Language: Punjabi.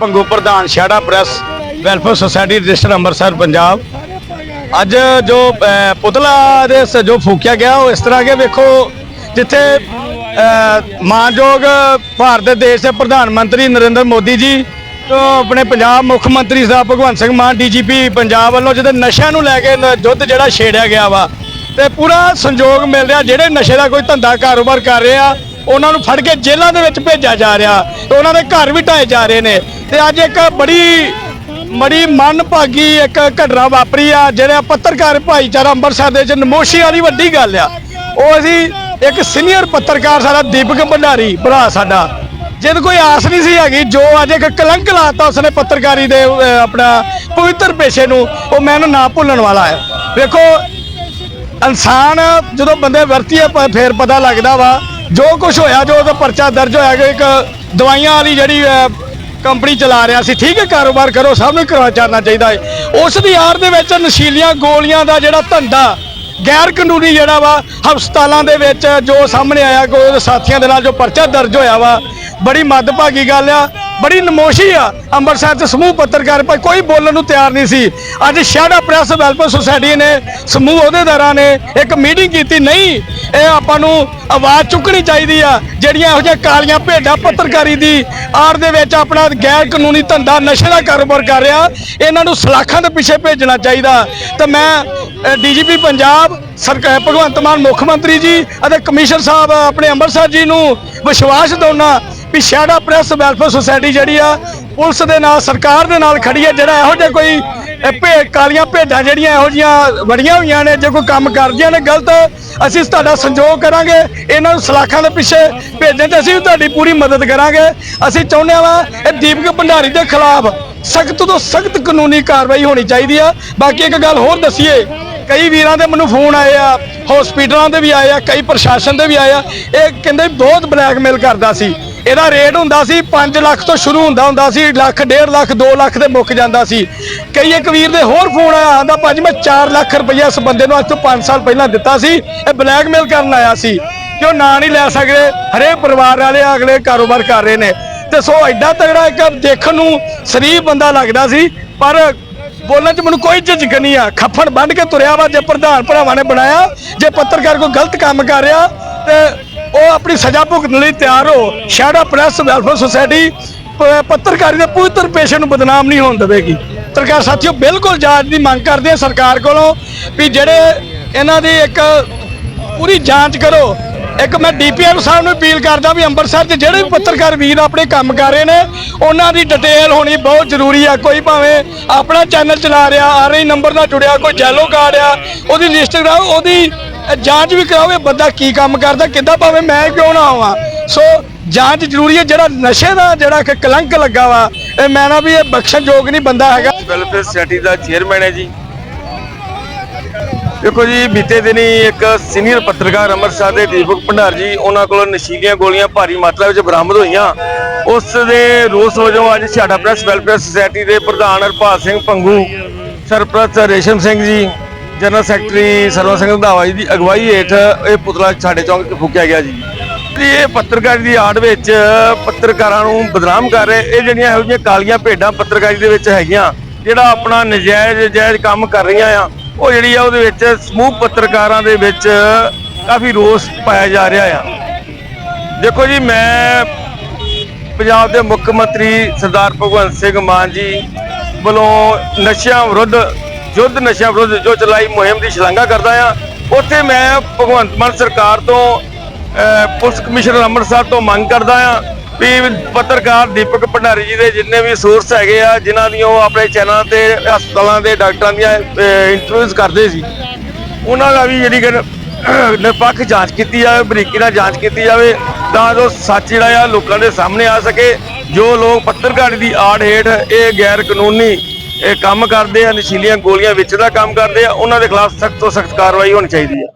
ਭੰਗੂ ਪ੍ਰਧਾਨ Chhara press, welfare society register Amritsar, Punjab. ਅੱਜ ਜੋ ਪੁਤਲਾ ਦੇ ਜੋ ਫੂਕਿਆ ਗਿਆ, ਉਹ ਇਸ ਤਰ੍ਹਾਂ ਕਿ ਵੇਖੋ, ਜਿੱਥੇ ਮਾਨਯੋਗ ਭਾਰਤ ਦੇਸ਼ ਦੇ ਪ੍ਰਧਾਨ ਮੰਤਰੀ ਨਰਿੰਦਰ ਮੋਦੀ ਜੀ ਆਪਣੇ ਪੰਜਾਬ ਮੁੱਖ ਮੰਤਰੀ ਸਾਹਿਬ ਭਗਵੰਤ ਸਿੰਘ ਮਾਨ ਡੀਜੀਪੀ ਪੰਜਾਬ ਵੱਲੋਂ ਜਿਹਦੇ ਨਸ਼ਿਆਂ ਨੂੰ ਲੈ ਕੇ ਨ- ਯੁੱਧ ਜਿਹੜਾ ਛੇੜਿਆ ਗਿਆ ਵਾ, ਤੇ ਪੂਰਾ ਸੰਯੋਗ ਮਿਲ ਰਿਹਾ, ਜਿਹੜੇ ਨਸ਼ੇ ਦਾ ਕੋਈ ਧੰਦਾ ਕਾਰੋਬਾਰ ਕਰ ਰਿਹਾ ਉਹਨਾਂ ਨੂੰ ਫੜ ਕੇ ਜੇਲ੍ਹਾਂ ਦੇ ਵਿੱਚ ਭੇਜਿਆ ਜਾ ਰਿਹਾ ਤੇ ਉਹਨਾਂ ਦੇ ਘਰ ਵੀ ਢਾਏ ਜਾ ਰਹੇ ਨੇ। ਤੇ ਅੱਜ ਇੱਕ ਬੜੀ ਬੜੀ ਮਨਭਾਗੀ ਇੱਕ ਘਟਨਾ ਵਾਪਰੀ ਆ, ਜਿਹੜਾ ਪੱਤਰਕਾਰ ਭਾਈਚਾਰਾ ਅੰਮ੍ਰਿਤਸਰ ਦੇ ਵਿੱਚ ਨਮੋਸ਼ੀ ਵਾਲੀ ਵੱਡੀ ਗੱਲ ਆ। ਉਹ ਅਸੀਂ ਇੱਕ ਸੀਨੀਅਰ ਪੱਤਰਕਾਰ ਸਾਡਾ ਦੀਪਕ ਭੰਡਾਰੀ, ਭਰਾ ਸਾਡਾ। ਜਿਹਦੇ ਕੋਈ ਆਸ ਨਹੀਂ ਸੀ ਹੈਗੀ, ਜੋ ਅੱਜ ਇੱਕ ਕਲੰਕ ਲਾਤਾ ਉਸਨੇ ਪੱਤਰਕਾਰੀ ਦੇ ਆਪਣਾ ਪਵਿੱਤਰ ਪੇਸ਼ੇ ਨੂੰ, ਉਹ ਮੈਨੂੰ ਨਾ ਭੁੱਲਣ ਵਾਲਾ ਹੈ ਵੇਖੋ, ਇਨਸਾਨ ਜਦੋਂ ਬੰਦੇ ਵਰਤੀਏ, ਪ- ਫੇਰ ਪਤਾ ਲੱਗਦਾ ਵਾ ਜੋ ਕੁਝ ਹੋਇਆ, ਜੋ ਉਹਦਾ ਪਰਚਾ ਦਰਜ ਹੋਇਆ ਕਿ ਇੱਕ ਦਵਾਈਆਂ ਵਾਲੀ ਜਿਹੜੀ ਕੰਪਨੀ ਚਲਾ ਰਿਹਾ ਸੀ, ਠੀਕ ਹੈ, ਕਾਰੋਬਾਰ ਕਰੋ, ਸਭ ਨੂੰ ਕਰਵਾ ਚਾਹਨਾ ਚਾਹੀਦਾ ਹੈ। ਉਸ ਦੀ ਆੜ ਦੇ ਵਿੱਚ ਨਸ਼ੀਲੀਆਂ ਗੋਲੀਆਂ ਦਾ ਜਿਹੜਾ ਧੰਦਾ ਗੈਰ ਕਾਨੂੰਨੀ ਜਿਹੜਾ ਵਾ, ਹਸਪਤਾਲਾਂ ਦੇ ਵਿੱਚ ਜੋ ਸਾਹਮਣੇ ਆਇਆ, ਕੋਈ ਉਹਦੇ ਸਾਥੀਆਂ ਦੇ ਨਾਲ ਜੋ ਪਰਚਾ ਦਰਜ ਹੋਇਆ ਵਾ, ਬੜੀ ਮੱਦਭਾਗੀ ਗੱਲ ਆ। ਬੜੀ ਨਮੋਸ਼ੀ ਆ। ਅੰਮ੍ਰਿਤਸਰ ਚ ਸਮੂਹ ਪੱਤਰਕਾਰ ਪਰ ਕੋਈ ਬੋਲਣ ਨੂੰ ਤਿਆਰ ਨਹੀਂ ਸੀ। ਅੱਜ ਸ਼ਹਿਰਾ ਪ੍ਰੈਸ ਵੈਲਫੇਅਰ ਸੁਸਾਇਟੀ ਨੇ ਸਮੂਹ ਅਹੁਦੇਦਾਰਾਂ ਨੇ ਇੱਕ ਮੀਟਿੰਗ ਕੀਤੀ। ਨਹੀਂ, ਇਹ ਆਪਾਂ ਨੂੰ ਆਵਾਜ਼ ਚੁੱਕਣੀ ਚਾਹੀਦੀ ਆ। ਜਿਹੜੀਆਂ ਇਹੋ ਜਿਹੀਆਂ ਕਾਲੀਆਂ ਭੇਡਾਂ ਪੱਤਰਕਾਰੀ ਦੀ ਆੜ ਦੇ ਵਿੱਚ ਆਪਣਾ ਗੈਰ ਕਾਨੂੰਨੀ ਧੰਦਾ ਨਸ਼ੇ ਦਾ ਕਾਰੋਬਾਰ ਕਰ ਰਿਹਾ, ਇਹਨਾਂ ਨੂੰ ਸਲਾਖਾਂ ਦੇ ਪਿੱਛੇ ਭੇਜਣਾ ਚਾਹੀਦਾ। ਤਾਂ ਮੈਂ ਡੀਜੀਪੀ ਪੰਜਾਬ ਸਰਕਾਰ ਭਗਵੰਤ ਮਾਨ ਮੁੱਖ ਮੰਤਰੀ ਜੀ ਅਤੇ ਕਮਿਸ਼ਨਰ ਸਾਹਿਬ ਆਪਣੇ ਅੰਮ੍ਰਿਤਸਰ ਜੀ ਨੂੰ ਵਿਸ਼ਵਾਸ ਦਿਵਾਉਣਾ ਵੀ ਸ਼ਹਿਰਾ ਪ੍ਰੈਸ ਵੈਲਫੇਅਰ ਸੁਸਾਇਟੀ ਜਿਹੜੀ ਆ, ਪੁਲਿਸ ਦੇ ਨਾਲ, ਸਰਕਾਰ ਦੇ ਨਾਲ ਖੜੀ ਹੈ ਜਿਹੜਾ ਇਹੋ ਜਿਹਾ ਕੋਈ, ਇਹ ਭੇ, ਕਾਲੀਆਂ ਭੇਡਾਂ ਜਿਹੜੀਆਂ ਇਹੋ ਜੀਆਂ ਵੜੀਆਂ ਹੋਈਆਂ ਨੇ, ਜੇ ਕੋਈ ਕੰਮ ਕਰਦੀਆਂ ਨੇ ਗਲਤ, ਅਸੀਂ ਤੁਹਾਡਾ ਸੰਯੋਗ ਕਰਾਂਗੇ, ਇਹਨਾਂ ਨੂੰ ਸਲਾਖਾਂ ਦੇ ਪਿੱਛੇ ਭੇਜਣ ਤੇ ਅਸੀਂ ਵੀ ਤੁਹਾਡੀ ਪੂਰੀ ਮਦਦ ਕਰਾਂਗੇ। ਅਸੀਂ ਚਾਹੁੰਦੇ ਹਾਂ ਇਹ ਦੀਪਕ ਭੰਡਾਰੀ ਦੇ ਖਿਲਾਫ ਸਖਤ ਤੋਂ ਸਖਤ ਕਾਨੂੰਨੀ ਕਾਰਵਾਈ ਹੋਣੀ ਚਾਹੀਦੀ ਆ। ਬਾਕੀ ਇੱਕ ਗੱਲ ਹੋਰ ਦਸੀਏ, ਕਈ ਵੀਰਾਂ ਦੇ ਮੈਨੂੰ ਫੋਨ ਆਏ ਆ ਹਸਪੀਟਲਾਂ ਦੇ ਵੀ ਆਏ ਆ, ਕਈ ਪ੍ਰਸ਼ਾਸਨ ਦੇ ਵੀ ਆਏ ਆ, ਇਹ ਕਹਿੰਦੇ ਬਹੁਤ ਬਲੈਕਮੇਲ ਕਰਦਾ ਸੀ। ਇਹਦਾ ਰੇਟ ਹੁੰਦਾ ਸੀ 5 ਲੱਖ ਤੋਂ ਸ਼ੁਰੂ ਹੁੰਦਾ ਹੁੰਦਾ ਸੀ, ਲੱਖ 1.5 ਲੱਖ 2 ਲੱਖ 'ਤੇ ਮੁੱਕ ਜਾਂਦਾ ਸੀ। ਕਈ ਇੱਕ ਵੀਰ ਦੇ ਹੋਰ ਫੋਨ ਆਇਆ, ਆਂਦਾ ਭਾਜੀ ਮੈਂ 4 ਲੱਖ ਰੁਪਈਆ ਇਸ ਬੰਦੇ ਨੂੰ ਅੱਜ ਤੋਂ 5 ਸਾਲ ਪਹਿਲਾਂ ਦਿੱਤਾ ਸੀ, ਇਹ ਬਲੈਕਮੇਲ ਕਰਨ ਆਇਆ ਸੀ। ਕਿ ਉਹ ਨਾਂ ਨਹੀਂ ਲੈ ਸਕਦੇ, ਹਰੇਕ ਪਰਿਵਾਰ ਵਾਲੇ ਅਗਲੇ ਕਾਰੋਬਾਰ ਕਰ ਰਹੇ ਨੇ। ਤੇ ਸੋ ਐਡਾ ਤਗੜਾ ਇੱਕ ਦੇਖਣ ਨੂੰ ਸ਼ਰੀਫ ਬੰਦਾ ਲੱਗਦਾ ਸੀ, ਪਰ ਬੋਲਣ 'ਚ ਮੈਨੂੰ ਕੋਈ ਝਿਜਕ ਨਹੀਂ ਆ। ਖੱਫਣ ਬੰਨ ਕੇ ਤੁਰਿਆ ਵਾ, ਜੇ ਪ੍ਰਧਾਨ ਭਰਾਵਾਂ ਨੇ ਬਣਾਇਆ, ਜੇ ਪੱਤਰਕਾਰ ਕੋਈ ਗਲਤ ਕੰਮ ਕਰ ਰਿਹਾ, ਤੇ ਉਹ ਆਪਣੀ ਸਜ਼ਾ ਭੁਗਤਣ ਲਈ ਤਿਆਰ ਹੋ ਸ਼ਾੜਾ ਪ੍ਰੈਸ ਵੈਲਫੇਅਰ ਸੁਸਾਇਟੀ ਪੱਤਰਕਾਰੀ ਦੇ ਪਵਿੱਤਰ ਪੇਸ਼ੇ ਨੂੰ ਬਦਨਾਮ ਨਹੀਂ ਹੋਣ ਦੇਵੇਗੀ। ਪੱਤਰਕਾਰ ਸਾਥੀਓ, ਬਿਲਕੁਲ ਜਾਂਚ ਦੀ ਮੰਗ ਕਰਦੇ ਆ ਸਰਕਾਰ ਕੋਲੋਂ ਵੀ ਜਿਹੜੇ ਇਹਨਾਂ ਦੀ ਇੱਕ ਪੂਰੀ ਜਾਂਚ ਕਰੋ। ਇੱਕ ਮੈਂ ਡੀਪੀਐਮ ਸਾਹਿਬ ਨੂੰ ਅਪੀਲ ਕਰਦਾ ਵੀ ਅੰਮ੍ਰਿਤਸਰ 'ਚ ਜਿਹੜੇ ਵੀ ਪੱਤਰਕਾਰ ਵੀਰ ਆਪਣੇ ਕੰਮ ਕਰ ਰਹੇ ਨੇ, ਉਹਨਾਂ ਦੀ ਡਿਟੇਲ ਹੋਣੀ ਬਹੁਤ ਜ਼ਰੂਰੀ ਆ। ਕੋਈ ਭਾਵੇਂ ਆਪਣਾ ਚੈਨਲ ਚਲਾ ਰਿਹਾ ਆਰਆਈ ਨੰਬਰ ਨਾਲ ਜੁੜਿਆ, ਕੋਈ ਜੈਲੋ ਕਾਰਡ ਆ, ਉਹਦੀ ਰਜਿਸਟਰ ਕਰਾਓ ਉਹਦੀ ਜਾਂਚ ਵੀ ਕਰਾਓ ਇਹ ਬੰਦਾ ਕੀ ਕੰਮ ਕਰਦਾ, ਕਿੱਦਾਂ ਭਾਵੇਂ ਮੈਂ ਕਿਉਂ ਨਾ ਆਵਾਂ। ਸੋ ਜਾਂਚ ਜ਼ਰੂਰੀ ਹੈ, ਜਿਹੜਾ ਨਸ਼ੇ ਦਾ ਜਿਹੜਾ ਇੱਕ ਕਲੰਕ ਲੱਗਾ ਵਾ, ਇਹ ਮੈਂ ਨਾ ਵੀ ਇਹ ਬਖਸ਼ਣਯੋਗ ਨਹੀਂ ਬੰਦਾ ਹੈਗਾ। ਵੈਲਫੇਅਰ ਸੋਸਾਇਟੀ ਦਾ ਚੇਅਰਮੈਨ ਹੈ ਜੀ। ਦੇਖੋ ਜੀ, ਬੀਤੇ ਦਿਨੀ ਇੱਕ ਸੀਨੀਅਰ ਪੱਤਰਕਾਰ ਅੰਮ੍ਰਿਤਸਰ ਦੇ ਦੀਪਕ ਭੰਡਾਰ ਜੀ, ਉਹਨਾਂ ਕੋਲੋਂ ਨਸ਼ੀਲੀਆਂ ਗੋਲੀਆਂ ਭਾਰੀ ਮਾਤਰਾ ਵਿੱਚ ਬਰਾਮਦ ਹੋਈਆਂ। ਉਸ ਦੇ ਰੋਸ ਵਜੋਂ ਅੱਜ ਸਾਡਾ ਪ੍ਰੈਸ ਵੈਲਫੇਅਰ ਸੁਸਾਇਟੀ ਦੇ ਪ੍ਰਧਾਨ ਹਰਪਾਲ ਸਿੰਘ ਪੰਗੂ, ਸਰਪ੍ਰਸਤ ਰੇਸ਼ਮ ਸਿੰਘ ਜੀ ਜਨਰਲ ਸੈਕਟਰੀ ਸਰਵਨ ਸਿੰਘ ਰੰਧਾਵਾ ਜੀ ਦੀ ਅਗਵਾਈ ਹੇਠ ਇਹ ਪੁਤਲਾ ਸਾਡੇ ਚੌਂਕ 'ਚ ਫੂਕਿਆ ਗਿਆ ਜੀ। ਜੀ ਇਹ ਪੱਤਰਕਾਰੀ ਦੀ ਆੜ ਵਿੱਚ ਪੱਤਰਕਾਰਾਂ ਨੂੰ ਬਦਨਾਮ ਕਰ ਰਹੇ। ਇਹ ਜਿਹੜੀਆਂ ਇਹੋ ਜਿਹੀਆਂ ਕਾਲੀਆਂ ਭੇਡਾਂ ਪੱਤਰਕਾਰੀ ਦੇ ਵਿੱਚ ਹੈਗੀਆਂ, ਜਿਹੜਾ ਆਪਣਾ ਨਜਾਇਜ਼ ਜਾਇਜ਼ ਕੰਮ ਕਰ ਰਹੀਆਂ ਆ, ਉਹ ਜਿਹੜੀ ਆ ਉਹਦੇ ਵਿੱਚ ਸਮੂਹ ਪੱਤਰਕਾਰਾਂ ਦੇ ਵਿੱਚ ਕਾਫੀ ਰੋਸ ਪਾਇਆ ਜਾ ਰਿਹਾ ਆ। ਦੇਖੋ ਜੀ, ਮੈਂ ਪੰਜਾਬ ਦੇ ਮੁੱਖ ਮੰਤਰੀ ਸਰਦਾਰ ਭਗਵੰਤ ਸਿੰਘ ਮਾਨ ਜੀ ਵੱਲੋਂ ਨਸ਼ਿਆਂ ਵਿਰੁੱਧ ਯੁੱਧ ਨਸ਼ਿਆਂ ਵਿਰੁੱਧ ਜੋ ਚਲਾਈ ਮੁਹਿੰਮ ਦੀ ਸ਼ਲਾਘਾ ਕਰਦਾ ਆ, ਉੱਥੇ ਮੈਂ ਭਗਵੰਤ ਮਾਨ ਸਰਕਾਰ ਤੋਂ ਪੁਲਿਸ ਕਮਿਸ਼ਨਰ ਅੰਮ੍ਰਿਤਸਰ ਤੋਂ ਮੰਗ ਕਰਦਾ ਆ ਵੀ ਪੱਤਰਕਾਰ ਦੀਪਕ ਭੰਡਾਰੀ ਜੀ ਦੇ ਜਿੰਨੇ ਵੀ ਸੋਰਸ ਹੈਗੇ ਆ, ਜਿਨ੍ਹਾਂ ਦੀਆਂ ਉਹ ਆਪਣੇ ਚੈਨਲਾਂ ਤੇ, ਹਸਪਤਾਲਾਂ ਦੇ ਡਾਕਟਰਾਂ ਦੀਆਂ ਇੰਟਰਵਿਊਜ਼ ਕਰਦੇ ਸੀ, ਉਹਨਾਂ ਦਾ ਵੀ ਜਿਹੜੀ ਕਿ ਨਿਰਪੱਖ ਜਾਂਚ ਕੀਤੀ ਜਾਵੇ, ਬਰੀਕੀ ਨਾਲ ਜਾਂਚ ਕੀਤੀ ਜਾਵੇ, ਤਾਂ ਜੋ ਸੱਚ ਜਿਹੜਾ ਆ ਲੋਕਾਂ ਦੇ ਸਾਹਮਣੇ ਆ ਸਕੇ, ਜੋ ਲੋਕ ਪੱਤਰਕਾਰੀ ਦੀ ਆੜ ਹੇਠ ਇਹ ਗੈਰ ਕਾਨੂੰਨੀ ਇਹ ਕੰਮ ਕਰਦੇ ਆ, ਨਸ਼ੀਲੀਆਂ ਗੋਲੀਆਂ ਵੇਚਣ ਦਾ ਕੰਮ ਕਰਦੇ ਆ, ਉਹਨਾਂ ਦੇ ਖਿਲਾਫ ਸਖਤ ਤੋਂ ਸਖਤ ਕਾਰਵਾਈ ਹੋਣੀ ਚਾਹੀਦੀ ਆ।